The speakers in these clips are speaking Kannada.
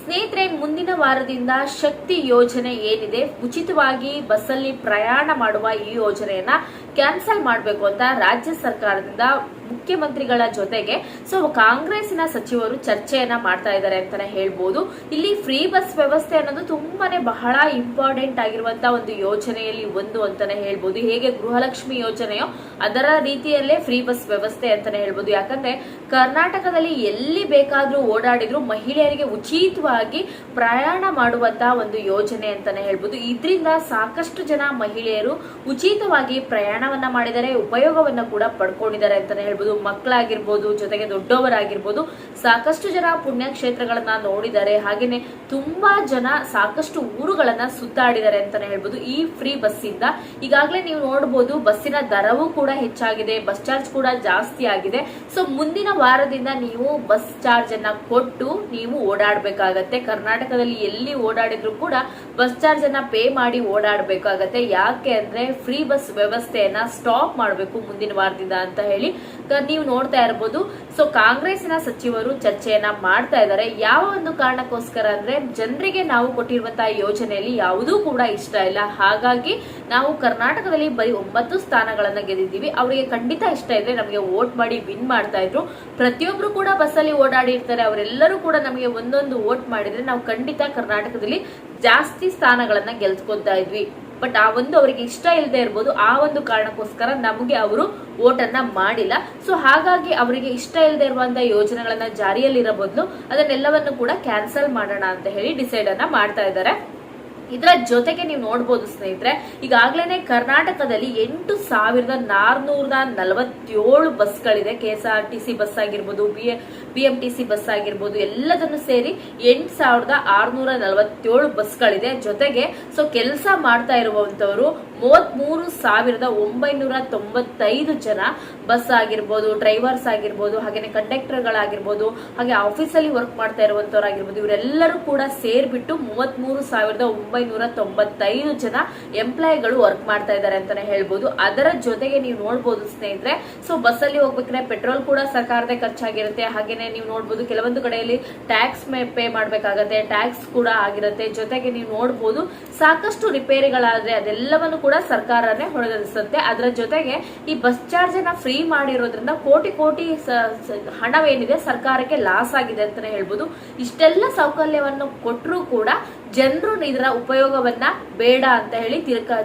ಸ್ನೇಹಿತರೆ, ಮುಂದಿನ ವಾರದಿಂದ ಶಕ್ತಿ ಯೋಜನೆ ಏನಿದೆ, ಉಚಿತವಾಗಿ ಬಸ್ಸಲ್ಲಿ ಪ್ರಯಾಣ ಮಾಡುವ ಈ ಯೋಜನೆಯನ್ನ ಕ್ಯಾನ್ಸಲ್ ಮಾಡಬೇಕು ಅಂತ ರಾಜ್ಯ ಸರ್ಕಾರದಿಂದ ಮುಖ್ಯಮಂತ್ರಿಗಳ ಜೊತೆಗೆ, ಸೊ ಕಾಂಗ್ರೆಸ್ನ ಸಚಿವರು ಚರ್ಚೆಯನ್ನ ಮಾಡ್ತಾ ಇದ್ದಾರೆ ಅಂತಾನೆ ಹೇಳ್ಬೋದು. ಇಲ್ಲಿ ಫ್ರೀ ಬಸ್ ವ್ಯವಸ್ಥೆ ಅನ್ನೋದು ತುಂಬಾನೇ ಬಹಳ ಇಂಪಾರ್ಟೆಂಟ್ ಆಗಿರುವಂತ ಒಂದು ಯೋಜನೆಯಲ್ಲಿ ಒಂದು ಅಂತಾನೆ ಹೇಳ್ಬೋದು. ಹೇಗೆ ಗೃಹಲಕ್ಷ್ಮಿ ಯೋಜನೆಯೋ ಅದರ ರೀತಿಯಲ್ಲೇ ಫ್ರೀ ಬಸ್ ವ್ಯವಸ್ಥೆ ಅಂತಾನೆ ಹೇಳ್ಬೋದು. ಯಾಕಂದ್ರೆ ಕರ್ನಾಟಕದಲ್ಲಿ ಎಲ್ಲಿ ಬೇಕಾದ್ರೂ ಓಡಾಡಿದ್ರು ಮಹಿಳೆಯರಿಗೆ ಉಚಿತವಾಗಿ ಪ್ರಯಾಣ ಮಾಡುವಂತಹ ಒಂದು ಯೋಜನೆ ಅಂತಾನೆ ಹೇಳ್ಬೋದು. ಇದರಿಂದ ಸಾಕಷ್ಟು ಜನ ಮಹಿಳೆಯರು ಉಚಿತವಾಗಿ ಪ್ರಯಾಣವನ್ನ ಮಾಡಿದರೆ ಉಪಯೋಗವನ್ನ ಕೂಡ ಪಡ್ಕೊಂಡಿದ್ದಾರೆ ಅಂತಾನೆ ಹೇಳ್ಬೋದು. ಮಕ್ಕಳಾಗಿರ್ಬೋದು, ಜೊತೆಗೆ ದೊಡ್ಡವರಾಗಿರ್ಬೋದು, ಸಾಕಷ್ಟು ಜನ ಪುಣ್ಯಕ್ಷೇತ್ರಗಳನ್ನ ನೋಡಿದ್ದಾರೆ. ಹಾಗೇನೆ ತುಂಬಾ ಜನ ಸಾಕಷ್ಟು ಊರುಗಳನ್ನ ಸುತ್ತಾಡಿದ್ದಾರೆ ಅಂತಾನೆ ಹೇಳ್ಬೋದು ಈ ಫ್ರೀ ಬಸ್ ಇಂದ ಈಗಾಗಲೇ ನೀವು ನೋಡಬಹುದು ಬಸ್ಸಿನ ದರವೂ ಕೂಡ ಹೆಚ್ಚಾಗಿದೆ, ಬಸ್ ಚಾರ್ಜ್ ಕೂಡ ಜಾಸ್ತಿ ಆಗಿದೆ. ಸೊ, ಮುಂದಿನ ವಾರದಿಂದ ನೀವು ಬಸ್ ಚಾರ್ಜ್ ಅನ್ನ ಕೊಟ್ಟು ನೀವು ಓಡಾಡಬೇಕಾಗತ್ತೆ. ಕರ್ನಾಟಕದಲ್ಲಿ ಎಲ್ಲಿ ಓಡಾಡಿದ್ರು ಕೂಡ ಬಸ್ ಚಾರ್ಜ್ ಅನ್ನ ಪೇ ಮಾಡಿ ಓಡಾಡಬೇಕಾಗತ್ತೆ ಯಾಕೆ ಅಂದ್ರೆ ಫ್ರೀ ಬಸ್ ವ್ಯವಸ್ಥೆಯನ್ನ ಸ್ಟಾಪ್ ಮಾಡಬೇಕು ಮುಂದಿನ ವಾರದಿಂದ ಅಂತ ಹೇಳಿ ನೀವು ನೋಡ್ತಾ ಇರಬಹುದು ಸೊ ಕಾಂಗ್ರೆಸ್ನ ಸಚಿವರು ಚರ್ಚೆಯನ್ನ ಮಾಡ್ತಾ ಇದ್ದಾರೆ. ಯಾವ ಒಂದು ಕಾರಣಕ್ಕೋಸ್ಕರ ಅಂದ್ರೆ ಜನರಿಗೆ ನಾವು ಕೊಟ್ಟಿರುವಂತಹ ಯೋಜನೆಯಲ್ಲಿ ಯಾವುದೂ ಕೂಡ ಇಷ್ಟ ಇಲ್ಲ. ಹಾಗಾಗಿ ನಾವು ಕರ್ನಾಟಕದಲ್ಲಿ ಬರೀ ಒಂಬತ್ತು ಸ್ಥಾನಗಳನ್ನ ಗೆದ್ದಿದ್ದೀವಿ. ಅವರಿಗೆ ಖಂಡಿತ ಇಷ್ಟ ಇದ್ರೆ ನಮಗೆ ವೋಟ್ ಮಾಡಿ ವಿನ್ ಮಾಡ್ತಾ ಇದ್ರು. ಪ್ರತಿಯೊಬ್ರು ಕೂಡ ಬಸ್ಸಲ್ಲಿ ಓಡಾಡಿರ್ತಾರೆ ಅವರೆಲ್ಲರೂ ಕೂಡ ನಮಗೆ ಒಂದೊಂದು ವೋಟ್ ಮಾಡಿದ್ರೆ ನಾವು ಖಂಡಿತ ಕರ್ನಾಟಕದಲ್ಲಿ ಜಾಸ್ತಿ ಸ್ಥಾನಗಳನ್ನ ಗೆಲ್ಸ್ಕೊತಾ ಇದ್ವಿ. ಬಟ್ ಆ ಒಂದು ಅವರಿಗೆ ಇಷ್ಟ ಇಲ್ಲದೆ ಇರ್ಬೋದು, ಆ ಒಂದು ಕಾರಣಕ್ಕೋಸ್ಕರ ನಮಗೆ ಅವರು ವೋಟ್ ಅನ್ನ ಮಾಡಿಲ್ಲ. ಸೊ ಹಾಗಾಗಿ ಅವರಿಗೆ ಇಷ್ಟ ಇಲ್ಲದೆ ಇರುವಂತಹ ಯೋಜನೆಗಳನ್ನ ಜಾರಿಯಲ್ಲಿರೋ ಬದಲು ಅದನ್ನೆಲ್ಲವನ್ನು ಕೂಡ ಕ್ಯಾನ್ಸಲ್ ಮಾಡೋಣ ಅಂತ ಹೇಳಿ ಡಿಸೈಡ್ ಅನ್ನ ಮಾಡ್ತಾ ಇದ್ದಾರೆ. ಇದರ ಜೊತೆಗೆ ನೀವು ನೋಡ್ಬೋದು ಸ್ನೇಹಿತರೆ ಈಗಾಗಲೇ ಕರ್ನಾಟಕದಲ್ಲಿ ಎಂಟು ಸಾವಿರದ ನಾರ್ನೂರ ನಲವತ್ತೇಳು ಬಸ್ಗಳಿದೆ. K S R T C bus ಆಗಿರ್ಬೋದು B M T C bus ಆಗಿರ್ಬೋದು, ಎಲ್ಲದನ್ನು ಸೇರಿ ಎಂಟು ಸಾವಿರದ ಆರ್ನೂರ ನಲವತ್ತೇಳು ಬಸ್ಗಳಿದೆ. ಜೊತೆಗೆ ಸೊ ಕೆಲಸ ಮಾಡ್ತಾ ಇರುವಂತವರು ಮೂವತ್ಮೂರು ಸಾವಿರದ ಒಂಬೈನೂರ ತೊಂಬತ್ತೈದು ಜನ ಬಸ್ ಆಗಿರ್ಬೋದು, ಡ್ರೈವರ್ಸ್ ಆಗಿರ್ಬೋದು, ಹಾಗೇನೆ ಕಂಡಕ್ಟರ್ಗಳಾಗಿರ್ಬೋದು, ಹಾಗೆ ಆಫೀಸಲ್ಲಿ ವರ್ಕ್ ಮಾಡ್ತಾ ಇರುವಂತವ್ರಾಗಿರ್ಬೋದು ಇವರೆಲ್ಲರೂ ಕೂಡ ಸೇರ್ಬಿಟ್ಟು ಮೂವತ್ಮೂರು ಸಾವಿರದ ಒಂಬೈನೂರ ತೊಂಬತ್ತೈದು ಜನ ಎಂಪ್ಲಾಯಿಗಳು ವರ್ಕ್ ಮಾಡ್ತಾ ಇದ್ದಾರೆ ಅಂತಾನೆ ಹೇಳ್ಬೋದು. ಅದರ ಜೊತೆಗೆ ನೀವು ನೋಡ್ಬೋದು ಸ್ನೇಹಿತರೆ, ಸೊ ಬಸ್ಸಲ್ಲಿ ಹೋಗ್ಬೇಕಾದ್ರೆ ಪೆಟ್ರೋಲ್ ಕೂಡ ಸರ್ಕಾರದ ಖರ್ಚಾಗಿರುತ್ತೆ. ಹಾಗೇನೆ ನೀವು ನೋಡ್ಬೋದು ಕೆಲವೊಂದು ಕಡೆಯಲ್ಲಿ ಟ್ಯಾಕ್ಸ್ ಪೇ ಮಾಡ್ಬೇಕಾಗತ್ತೆ, ಟ್ಯಾಕ್ಸ್ ಕೂಡ ಆಗಿರುತ್ತೆ. ಜೊತೆಗೆ ನೀವು ನೋಡ್ಬೋದು ಸಾಕಷ್ಟು ರಿಪೇರಿಗಳಾದ್ರೆ ಅದೆಲ್ಲವನ್ನು ಕೂಡ ಸರ್ಕಾರನೇ ಹೊಣೆಗಿಸುತ್ತೆ ಅದರ ಜೊತೆಗೆ ಈ ಬಸ್ ಚಾರ್ಜ್ ಅನ್ನ ಫ್ರೀ ಮಾಡಿರೋದ್ರಿಂದ ಕೋಟಿ ಕೋಟಿ ಹಣವೇನಿದೆ ಸರ್ಕಾರಕ್ಕೆ ಲಾಸ್ ಆಗಿದೆ ಅಂತಾನೆ ಹೇಳ್ಬೋದು. ಇಷ್ಟೆಲ್ಲ ಸೌಕರ್ಯವನ್ನು ಕೊಟ್ಟರೂ ಕೂಡ ಜನರು ಇದರ ಉಪಯೋಗವನ್ನ ಬೇಡ ಅಂತ ಹೇಳಿ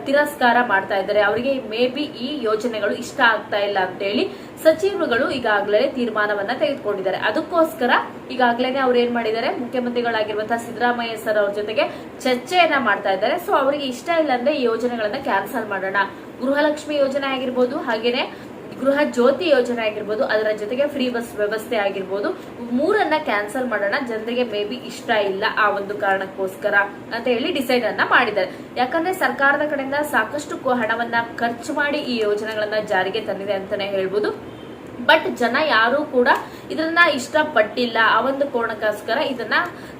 ತಿರಸ್ಕಾರ ಮಾಡ್ತಾ ಇದ್ದಾರೆ. ಅವರಿಗೆ ಮೇ ಬಿ ಈ ಯೋಜನೆಗಳು ಇಷ್ಟ ಆಗ್ತಾ ಇಲ್ಲ ಅಂತ ಹೇಳಿ ಸಚಿವರುಗಳು ಈಗಾಗಲೇ ತೀರ್ಮಾನವನ್ನ ತೆಗೆದುಕೊಂಡಿದ್ದಾರೆ. ಅದಕ್ಕೋಸ್ಕರ ಈಗಾಗಲೇ ಅವ್ರು ಏನ್ ಮಾಡಿದ್ದಾರೆ? ಮುಖ್ಯಮಂತ್ರಿಗಳಾಗಿರುವಂತಹ ಸಿದ್ದರಾಮಯ್ಯ ಸರ್ ಅವ್ರ ಜೊತೆಗೆ ಚರ್ಚೆಯನ್ನ ಮಾಡ್ತಾ ಇದ್ದಾರೆ. ಸೊ ಅವರಿಗೆ ಇಷ್ಟ ಇಲ್ಲ ಅಂದ್ರೆ ಈ ಯೋಜನೆಗಳನ್ನ ಕ್ಯಾನ್ಸಲ್ ಮಾಡೋಣ. ಗೃಹಲಕ್ಷ್ಮಿ ಯೋಜನೆ ಆಗಿರ್ಬೋದು, ಹಾಗೇನೆ ಗೃಹ ಜ್ಯೋತಿ ಯೋಜನೆ ಆಗಿರ್ಬೋದು, ಅದರ ಜೊತೆಗೆ ಫ್ರೀ ಬಸ್ ವ್ಯವಸ್ಥೆ ಆಗಿರ್ಬೋದು, ಮೂರನ್ನ ಕ್ಯಾನ್ಸಲ್ ಮಾಡೋಣ, ಜನರಿಗೆ ಮೇ ಇಷ್ಟ ಇಲ್ಲ ಆ ಒಂದು ಕಾರಣಕ್ಕೋಸ್ಕರ ಅಂತ ಹೇಳಿ ಡಿಸೈಡ್ ಅನ್ನ ಮಾಡಿದ್ದಾರೆ. ಯಾಕಂದ್ರೆ ಸರ್ಕಾರದ ಕಡೆಯಿಂದ ಸಾಕಷ್ಟು ಹಣವನ್ನ ಖರ್ಚು ಮಾಡಿ ಈ ಯೋಜನೆಗಳನ್ನ ಜಾರಿಗೆ ತಂದಿದೆ ಅಂತಾನೆ ಹೇಳ್ಬೋದು. ಬಟ್ ಜನ ಯಾರು ಕೂಡ ಇದನ್ನ ಇಷ್ಟಪಟ್ಟಿಲ್ಲ. ಆ ಒಂದು ಕೋಣಕ್ಕೋಸ್ಕರ ಇದನ್ನ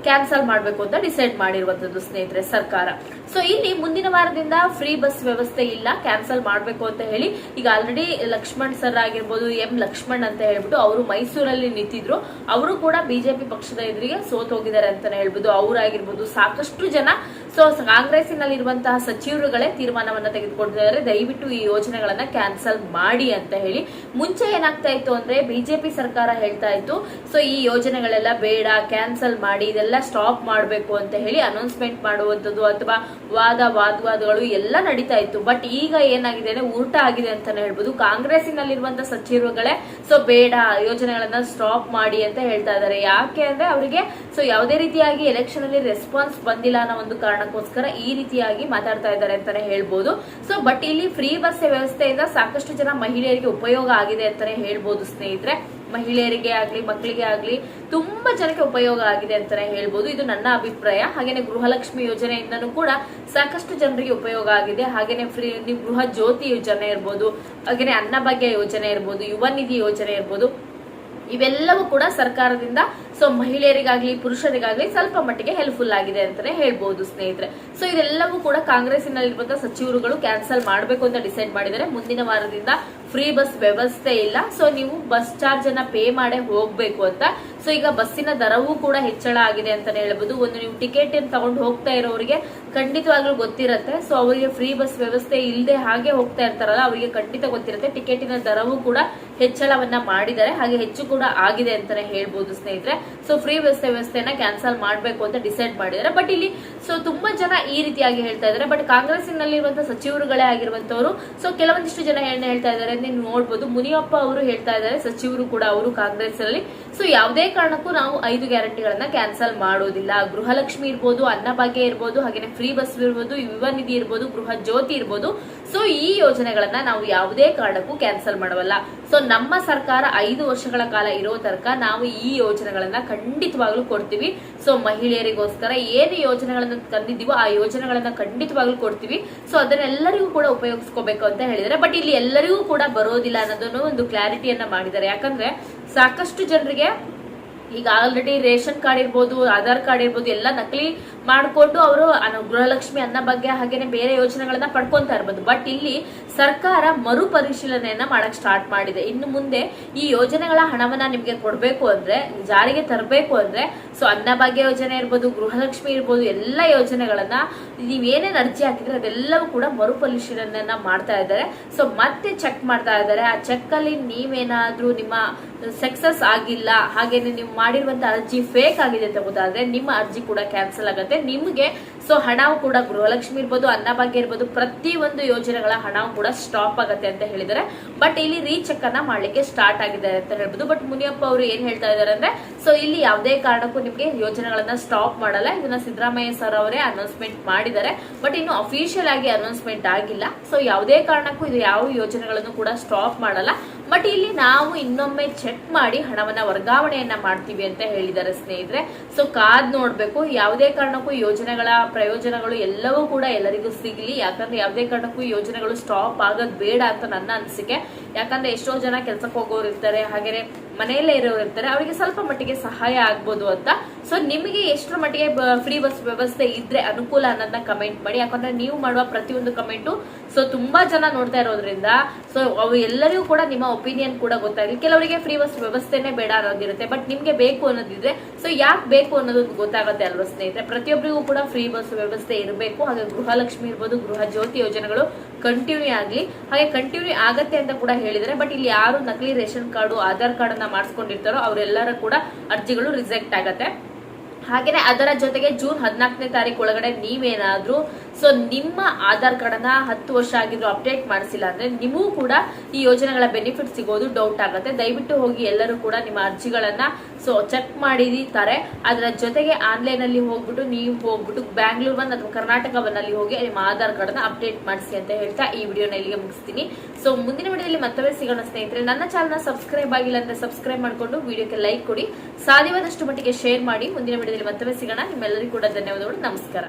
ಕ್ಯಾನ್ಸಲ್ ಮಾಡಬೇಕು ಅಂತ ಡಿಸೈಡ್ ಮಾಡಿರುವಂತದ್ದು ಸ್ನೇಹಿತರೆ, ಸರ್ಕಾರ. ಸೊ ಇಲ್ಲಿ ಮುಂದಿನ ವಾರದಿಂದ ಫ್ರೀ ಬಸ್ ವ್ಯವಸ್ಥೆ ಇಲ್ಲ. ಕ್ಯಾನ್ಸಲ್ ಮಾಡಬೇಕು ಅಂತ ಹೇಳಿ, ಈಗ ಆಲ್ರೆಡಿ ಲಕ್ಷ್ಮಣ್ ಸರ್ ಆಗಿರ್ಬೋದು, ಎಂ ಲಕ್ಷ್ಮಣ್ ಅಂತ ಹೇಳ್ಬಿಟ್ಟು ಅವರು ಮೈಸೂರಲ್ಲಿ ನಿಂತಿದ್ರು. ಅವರು ಕೂಡ ಬಿಜೆಪಿ ಪಕ್ಷದ ಎದುರಿಗೆ ಸೋತ್ ಹೋಗಿದ್ದಾರೆ ಅಂತಾನೆ ಹೇಳ್ಬೋದು. ಅವರಾಗಿರ್ಬೋದು, ಸಾಕಷ್ಟು ಜನ ಸೊ ಕಾಂಗ್ರೆಸ್ಸಿನಲ್ಲಿರುವಂತಹ ಸಚಿವರುಗಳೇ ತೀರ್ಮಾನವನ್ನ ತೆಗೆದುಕೊಂಡಿದ್ದಾರೆ. ದಯವಿಟ್ಟು ಈ ಯೋಜನೆಗಳನ್ನ ಕ್ಯಾನ್ಸಲ್ ಮಾಡಿ ಅಂತ ಹೇಳಿ. ಮುಂಚೆ ಏನಾಗ್ತಾ ಇತ್ತು ಅಂದ್ರೆ ಬಿಜೆಪಿ ಸರ್ಕಾರ ಹೇಳ್ತಾ ಇತ್ತು. ಸೊ ಈ ಯೋಜನೆಗಳೆಲ್ಲ ಬೇಡ, ಕ್ಯಾನ್ಸಲ್ ಮಾಡಿ, ಇದೆಲ್ಲ ಸ್ಟಾಪ್ ಮಾಡಬೇಕು ಅಂತ ಹೇಳಿ ಅನೌನ್ಸ್ಮೆಂಟ್ ಮಾಡುವಂಥದ್ದು ಅಥವಾ ವಾದ, ವಾದವಾದಗಳು ಎಲ್ಲ ನಡೀತಾ ಇತ್ತು. ಬಟ್ ಈಗ ಏನಾಗಿದೆ ಅಂದ್ರೆ ಊಟ ಆಗಿದೆ ಅಂತಾನೆ ಹೇಳ್ಬೋದು. ಕಾಂಗ್ರೆಸ್ಸಿನಲ್ಲಿರುವಂತಹ ಸಚಿವರುಗಳೇ ಸೊ ಬೇಡ, ಯೋಜನೆಗಳನ್ನ ಸ್ಟಾಪ್ ಮಾಡಿ ಅಂತ ಹೇಳ್ತಾ ಇದ್ದಾರೆ. ಯಾಕೆ ಅಂದ್ರೆ ಅವರಿಗೆ ಸೊ ಯಾವುದೇ ರೀತಿಯಾಗಿ ಎಲೆಕ್ಷನ್ ಅಲ್ಲಿ ರೆಸ್ಪಾನ್ಸ್ ಬಂದಿಲ್ಲ ಅನ್ನೋ ಒಂದು ಕಾರಣಕ್ಕೋಸ್ಕರ ಈ ರೀತಿಯಾಗಿ ಮಾತಾಡ್ತಾ ಇದ್ದಾರೆ ಅಂತಾನೆ ಹೇಳ್ಬೋದು. ಸೊ ಬಟ್ ಇಲ್ಲಿ ಫ್ರೀ ಬಸ್ ವ್ಯವಸ್ಥೆಯಿಂದ ಸಾಕಷ್ಟು ಜನ ಮಹಿಳೆಯರಿಗೆ ಉಪಯೋಗ ಆಗಿದೆ ಅಂತಾನೆ ಹೇಳ್ಬೋದು ಸ್ನೇಹಿತರೆ. ಮಹಿಳೆಯರಿಗೆ ಆಗ್ಲಿ, ಮಕ್ಕಳಿಗೆ ಆಗ್ಲಿ ತುಂಬಾ ಜನಕ್ಕೆ ಉಪಯೋಗ ಆಗಿದೆ ಅಂತಾನೆ ಹೇಳ್ಬೋದು. ಇದು ನನ್ನ ಅಭಿಪ್ರಾಯ. ಹಾಗೇನೆ ಗೃಹಲಕ್ಷ್ಮಿ ಯೋಜನೆಯಿಂದನೂ ಕೂಡ ಸಾಕಷ್ಟು ಜನರಿಗೆ ಉಪಯೋಗ ಆಗಿದೆ. ಹಾಗೇನೆ ಫ್ರೀ ನೀವು ಗೃಹ ಜ್ಯೋತಿ ಯೋಜನೆ ಇರ್ಬೋದು, ಹಾಗೇನೆ ಅನ್ನಭಾಗ್ಯ ಯೋಜನೆ ಇರ್ಬೋದು, ಯುವ ನಿಧಿ ಯೋಜನೆ ಇರ್ಬೋದು. ಇವೆಲ್ಲವೂ ಕೂಡ ಸರ್ಕಾರದಿಂದ ಸೊ ಮಹಿಳೆಯರಿಗಾಗ್ಲಿ, ಪುರುಷರಿಗಾಗ್ಲಿ ಸ್ವಲ್ಪ ಮಟ್ಟಿಗೆ ಹೆಲ್ಪ್ಫುಲ್ ಆಗಿದೆ ಅಂತಾನೆ ಹೇಳ್ಬಹುದು ಸ್ನೇಹಿತರೆ. ಸೊ ಇದೆಲ್ಲವೂ ಕೂಡ ಕಾಂಗ್ರೆಸ್ನಲ್ಲಿರುವಂತಹ ಸಚಿವರುಗಳು ಕ್ಯಾನ್ಸಲ್ ಮಾಡಬೇಕು ಅಂತ ಡಿಸೈಡ್ ಮಾಡಿದ್ದಾರೆ. ಮುಂದಿನ ವಾರದಿಂದ ಫ್ರೀ ಬಸ್ ವ್ಯವಸ್ಥೆ ಇಲ್ಲ. ಸೊ ನೀವು ಬಸ್ ಚಾರ್ಜ್ ಅನ್ನ ಪೇ ಮಾಡೇ ಹೋಗ್ಬೇಕು ಅಂತ. ಸೊ ಈಗ ಬಸ್ಸಿನ ದರವೂ ಕೂಡ ಹೆಚ್ಚಳ ಆಗಿದೆ ಅಂತಾನೆ ಹೇಳ್ಬೋದು. ಒಂದು ನೀವು ಟಿಕೆಟ್ ತಗೊಂಡು ಹೋಗ್ತಾ ಇರೋರಿಗೆ ಖಂಡಿತವಾಗ್ಲೂ ಗೊತ್ತಿರತ್ತೆ. ಸೊ ಅವರಿಗೆ ಫ್ರೀ ಬಸ್ ವ್ಯವಸ್ಥೆ ಇಲ್ಲದೆ ಹಾಗೆ ಹೋಗ್ತಾ ಇರ್ತಾರಲ್ಲ, ಅವರಿಗೆ ಖಂಡಿತ ಗೊತ್ತಿರುತ್ತೆ. ಟಿಕೆಟಿನ ದರವೂ ಕೂಡ ಹೆಚ್ಚಳವನ್ನ ಮಾಡಿದ್ದಾರೆ. ಹಾಗೆ ಹೆಚ್ಚು ಕೂಡ ಆಗಿದೆ ಅಂತಾನೆ ಹೇಳ್ಬೋದು ಸ್ನೇಹಿತರೆ. ಸೊ ಫ್ರೀ ಬಸ್ ವ್ಯವಸ್ಥೆನ ಕ್ಯಾನ್ಸಲ್ ಮಾಡಬೇಕು ಅಂತ ಡಿಸೈಡ್ ಮಾಡಿದ್ದಾರೆ. ಬಟ್ ಇಲ್ಲಿ ಸೊ ತುಂಬಾ ಜನ ಈ ರೀತಿಯಾಗಿ ಹೇಳ್ತಾ ಇದ್ದಾರೆ. ಬಟ್ ಕಾಂಗ್ರೆಸ್ನಲ್ಲಿರುವಂತಹ ಸಚಿವರುಗಳೇ ಆಗಿರುವಂತವರು ಸೊ ಕೆಲವೊಂದಿಷ್ಟು ಜನ ಏನ್ ಹೇಳ್ತಾ ಇದ್ದಾರೆ. ನೀವು ನೋಡಬಹುದು ಮುನಿಯಪ್ಪ ಅವರು ಹೇಳ್ತಾ ಇದ್ದಾರೆ, ಸಚಿವರು ಕೂಡ ಅವರು ಕಾಂಗ್ರೆಸ್ನಲ್ಲಿ ಸೊ ಯಾವುದೇ ಕಾರಣಕ್ಕೂ ನಾವು ಐದು ಗ್ಯಾರಂಟಿಗಳನ್ನ ಕ್ಯಾನ್ಸಲ್ ಮಾಡೋದಿಲ್ಲ. ಗೃಹಲಕ್ಷ್ಮಿ ಇರ್ಬೋದು, ಅನ್ನಭಾಗ್ಯ ಇರ್ಬೋದು, ಹಾಗೇನೆ ಫ್ರೀ ಬಸ್ ಇರ್ಬೋದು, ಯುವ ನಿಧಿ ಇರ್ಬೋದು, ಗೃಹ ಜ್ಯೋತಿ ಇರ್ಬೋದು. ಸೊ ಈ ಯೋಜನೆಗಳನ್ನ ನಾವು ಯಾವುದೇ ಕಾರಣಕ್ಕೂ ಕ್ಯಾನ್ಸಲ್ ಮಾಡವಲ್ಲ. ಸೊ ನಮ್ಮ ಸರ್ಕಾರ ಐದು ವರ್ಷಗಳ ಕಾಲ ಇರೋ ತನಕ ನಾವು ಈ ಯೋಜನೆಗಳನ್ನ ಖಂಡಿತವಾಗ್ಲೂ ಕೊಡ್ತೀವಿ. ಸೊ ಮಹಿಳೆಯರಿಗೋಸ್ಕರ ಏನು ಯೋಜನೆಗಳನ್ನ ತಂದಿದ್ದೀವೋ ಆ ಯೋಜನೆಗಳನ್ನ ಖಂಡಿತವಾಗ್ಲೂ ಕೊಡ್ತೀವಿ. ಸೊ ಅದನ್ನೆಲ್ಲರಿಗೂ ಕೂಡ ಉಪಯೋಗಿಸ್ಕೋಬೇಕು ಅಂತ ಹೇಳಿದ್ರೆ ಬಟ್ ಇಲ್ಲಿ ಎಲ್ಲರಿಗೂ ಕೂಡ ಬರೋದಿಲ್ಲ ಅನ್ನೋದನ್ನು ಒಂದು ಕ್ಲಾರಿಟಿಯನ್ನ ಮಾಡಿದ್ದಾರೆ. ಯಾಕಂದ್ರೆ ಸಾಕಷ್ಟು ಜನರಿಗೆ ಈಗ ಆಲ್ರೆಡಿ ರೇಷನ್ ಕಾರ್ಡ್ ಇರ್ಬೋದು, ಆಧಾರ್ ಕಾರ್ಡ್ ಇರ್ಬೋದು, ಎಲ್ಲ ನಕಲಿ ಮಾಡಿಕೊಂಡು ಅವರು ಗೃಹಲಕ್ಷ್ಮಿ ಅನ್ನ ಬಗ್ಗೆ ಹಾಗೇನೆ ಬೇರೆ ಯೋಜನೆಗಳನ್ನ ಪಡ್ಕೊಂತಾ ಇರ್ಬೋದು. ಬಟ್ ಇಲ್ಲಿ ಸರ್ಕಾರ ಮರುಪರಿಶೀಲನೆಯನ್ನ ಮಾಡಕ್ ಸ್ಟಾರ್ಟ್ ಮಾಡಿದೆ. ಇನ್ನು ಮುಂದೆ ಈ ಯೋಜನೆಗಳ ಹಣವನ್ನ ನಿಮ್ಗೆ ಕೊಡ್ಬೇಕು ಅಂದ್ರೆ, ಜಾರಿಗೆ ತರಬೇಕು ಅಂದ್ರೆ ಸೊ ಅನ್ನಭಾಗ್ಯ ಯೋಜನೆ ಇರ್ಬೋದು, ಗೃಹಲಕ್ಷ್ಮಿ ಇರ್ಬೋದು, ಎಲ್ಲ ಯೋಜನೆಗಳನ್ನ ನೀವೇನೇನ್ ಅರ್ಜಿ ಹಾಕಿದ್ರೆ ಅದೆಲ್ಲವೂ ಕೂಡ ಮರುಪರಿಶೀಲನೆಯನ್ನ ಮಾಡ್ತಾ ಇದ್ದಾರೆ. ಸೊ ಮತ್ತೆ ಚೆಕ್ ಮಾಡ್ತಾ ಇದ್ದಾರೆ. ಆ ಚೆಕ್ ಅಲ್ಲಿ ನೀವೇನಾದ್ರೂ ನಿಮ್ಮ ಸಕ್ಸಸ್ ಆಗಿಲ್ಲ, ಹಾಗೇನೆ ನೀವು ಮಾಡಿರುವಂತ ಅರ್ಜಿ ಫೇಕ್ ಆಗಿದೆ ಅಂತ ಗೊತ್ತಾದ್ರೆ ನಿಮ್ಮ ಅರ್ಜಿ ಕೂಡ ಕ್ಯಾನ್ಸಲ್ ಆಗುತ್ತೆ. ನಿಮಗೆ ಸೊ ಹಣವು ಕೂಡ ಗೃಹಲಕ್ಷ್ಮಿ ಇರ್ಬೋದು ಅನ್ನಭಾಗ್ಯ ಇರ್ಬೋದು, ಪ್ರತಿ ಒಂದು ಯೋಜನೆಗಳ ಹಣವು ಕೂಡ ಸ್ಟಾಪ್ ಆಗುತ್ತೆ ಅಂತ ಹೇಳಿದ್ದಾರೆ. ಬಟ್ ಇಲ್ಲಿ ರೀಚೆಕ್ ಅನ್ನ ಮಾಡ್ಲಿಕ್ಕೆ ಸ್ಟಾರ್ಟ್ ಆಗಿದೆ ಅಂತ ಹೇಳ್ಬೋದು. ಬಟ್ ಮುನಿಯಪ್ಪ ಅವರು ಏನ್ ಹೇಳ್ತಾ ಇದಾರೆ ಅಂದ್ರೆ ಸೊ ಇಲ್ಲಿ ಯಾವುದೇ ಕಾರಣಕ್ಕೂ ನಿಮ್ಗೆ ಯೋಜನೆಗಳನ್ನ ಸ್ಟಾಪ್ ಮಾಡಲ್ಲ. ಇದನ್ನ ಸಿದ್ದರಾಮಯ್ಯ ಸರ್ ಅವರೇ ಅನೌನ್ಸ್ಮೆಂಟ್ ಮಾಡಿದ್ದಾರೆ. ಬಟ್ ಇನ್ನು ಅಫಿಷಿಯಲ್ ಆಗಿ ಅನೌನ್ಸ್ಮೆಂಟ್ ಆಗಿಲ್ಲ. ಸೊ ಯಾವುದೇ ಕಾರಣಕ್ಕೂ ಇದು ಯಾವ ಯೋಜನೆಗಳನ್ನು ಕೂಡ ಸ್ಟಾಪ್ ಮಾಡಲ್ಲ. ಬಟ್ ಇಲ್ಲಿ ನಾವು ಇನ್ನೊಮ್ಮೆ ಚೆಕ್ ಮಾಡಿ ಹಣವನ್ನ ವರ್ಗಾವಣೆಯನ್ನ ಮಾಡ್ತೀವಿ ಅಂತ ಹೇಳಿದ್ದಾರೆ ಸ್ನೇಹಿತರೆ. ಸೊ ಕಾದ್ ನೋಡ್ಬೇಕು. ಯಾವುದೇ ಕಾರಣಕ್ಕೂ ಯೋಜನೆಗಳ ಪ್ರಯೋಜನಗಳು ಎಲ್ಲವೂ ಕೂಡ ಎಲ್ಲರಿಗೂ ಸಿಗಲಿ. ಯಾಕಂದ್ರೆ ಯಾವುದೇ ಕಾರಣಕ್ಕೂ ಯೋಜನೆಗಳು ಸ್ಟಾಪ್ ಆಗೋದು ಬೇಡ ಅಂತ ನನ್ನ ಅನಿಸಿಕೆ. ಯಾಕಂದ್ರೆ ಎಷ್ಟೋ ಜನ ಕೆಲ್ಸಕ್ಕೆ ಹೋಗೋರು ಇರ್ತಾರೆ ಹಾಗೇನೆ ಮನೆಯಲ್ಲೇ ಇರೋರು ಇರ್ತಾರೆ ಅವರಿಗೆ ಸ್ವಲ್ಪ ಮಟ್ಟಿಗೆ ಸಹಾಯ ಆಗ್ಬೋದು ಅಂತ ಸೊ ನಿಮಗೆ ಎಷ್ಟರ ಮಟ್ಟಿಗೆ ಫ್ರೀ ಬಸ್ ವ್ಯವಸ್ಥೆ ಇದ್ರೆ ಅನುಕೂಲ ಅನ್ನೋದನ್ನ ಕಮೆಂಟ್ ಮಾಡಿ. ಯಾಕಂದ್ರೆ ನೀವು ಮಾಡುವ ಪ್ರತಿಯೊಂದು ಕಮೆಂಟು ಸೊ ತುಂಬಾ ಜನ ನೋಡ್ತಾ ಇರೋದ್ರಿಂದ ಸೊ ಅವು ಎಲ್ಲರಿಗೂ ಕೂಡ ನಿಮ್ಮ ಒಪಿನಿಯನ್ ಕೂಡ ಗೊತ್ತಾಗಲಿ. ಕೆಲವರಿಗೆ ಫ್ರೀ ಬಸ್ ವ್ಯವಸ್ಥೆನೇ ಬೇಡ ಅನ್ನೋದಿರುತ್ತೆ ಬಟ್ ನಿಮ್ಗೆ ಬೇಕು ಅನ್ನೋದಿದ್ರೆ ಸೊ ಯಾಕೆ ಬೇಕು ಅನ್ನೋದೊಂದು ಗೊತ್ತಾಗುತ್ತೆ ಅಲ್ವಾ ಸ್ನೇಹಿತರೆ. ಪ್ರತಿಯೊಬ್ಬರಿಗೂ ಕೂಡ ಫ್ರೀ ಬಸ್ ವ್ಯವಸ್ಥೆ ಇರಬೇಕು. ಹಾಗೆ ಗೃಹಲಕ್ಷ್ಮಿ ಇರ್ಬೋದು, ಗೃಹ ಜ್ಯೋತಿ ಯೋಜನೆಗಳು ಕಂಟಿನ್ಯೂ ಆಗಲಿ. ಹಾಗೆ ಕಂಟಿನ್ಯೂ ಆಗತ್ತೆ ಅಂತ ಕೂಡ ಹೇಳಿದರೆ ಬಟ್ ಇಲ್ಲಿ ಯಾರು ನಕಲಿ ರೇಷನ್ ಕಾರ್ಡು, ಆಧಾರ್ ಕಾರ್ಡ್ ಅನ್ನ ಮಾಡಿಸ್ಕೊಂಡಿರ್ತಾರೋ, ಅವರೆಲ್ಲರ ಕೂಡ ಅರ್ಜಿಗಳು ರಿಜೆಕ್ಟ್ ಆಗತ್ತೆ. ಹಾಗೇನೆ ಅದರ ಜೊತೆಗೆ ಜೂನ್ ಹದಿನಾಲ್ಕನೇ ತಾರೀಕು ಒಳಗಡೆ ನೀವೇನಾದ್ರೂ ಸೊ ನಿಮ್ಮ ಆಧಾರ್ ಕಾರ್ಡ್ ಅನ್ನ ಹತ್ತು ವರ್ಷ ಆಗಿದ್ರು ಅಪ್ಡೇಟ್ ಮಾಡಿಸಿಲ್ಲ ಅಂದ್ರೆ ನಿಮಗೂ ಕೂಡ ಈ ಯೋಜನೆಗಳ ಬೆನಿಫಿಟ್ ಸಿಗೋದು ಡೌಟ್ ಆಗುತ್ತೆ. ದಯವಿಟ್ಟು ಹೋಗಿ ಎಲ್ಲರೂ ಕೂಡ ನಿಮ್ಮ ಅರ್ಜಿಗಳನ್ನ ಸೊ ಚೆಕ್ ಮಾಡಿರ್ತಾರೆ ಅದರ ಜೊತೆಗೆ ಆನ್ಲೈನ್ ಅಲ್ಲಿ ಹೋಗ್ಬಿಟ್ಟು ನೀವು ಹೋಗ್ಬಿಟ್ಟು ಬ್ಯಾಂಗ್ಳೂರ್ ಬಂದ್ ಅಥವಾ ಕರ್ನಾಟಕ ಬಂದಲ್ಲಿ ಹೋಗಿ ನಿಮ್ಮ ಆಧಾರ್ ಕಾರ್ಡ್ ಅನ್ನ ಅಪ್ಡೇಟ್ ಮಾಡಿಸಿ ಅಂತ ಹೇಳ್ತಾ ಈ ವಿಡಿಯೋನ ಇಲ್ಲಿಗೆ ಮುಗಿಸ್ತೀನಿ. ಸೊ ಮುಂದಿನ ವಿಡಿಯೋದಲ್ಲಿ ಮತ್ತೊಮ್ಮೆ ಸಿಗೋಣ ಸ್ನೇಹಿತರೆ. ನನ್ನ ಚಾನಲ್ ಸಬ್ಸ್ಕ್ರೈಬ್ ಆಗಿಲ್ಲ ಅಂದ್ರೆ ಸಬ್ಸ್ಕ್ರೈಬ್ ಮಾಡ್ಕೊಂಡು, ವಿಡಿಯೋಕ್ಕೆ ಲೈಕ್ ಕೊಡಿ. ಸಾಧ್ಯವಾದಷ್ಟು ಮಟ್ಟಿಗೆ ಶೇರ್ ಮಾಡಿ. ಮುಂದಿನ ವಿಡಿಯೋದಲ್ಲಿ ಮತ್ತೊಮ್ಮೆ ಸಿಗೋಣ. ನಿಮ್ಮೆಲ್ಲರಿಗೂ ಕೂಡ ಧನ್ಯವಾದಗಳು. ನಮಸ್ಕಾರ.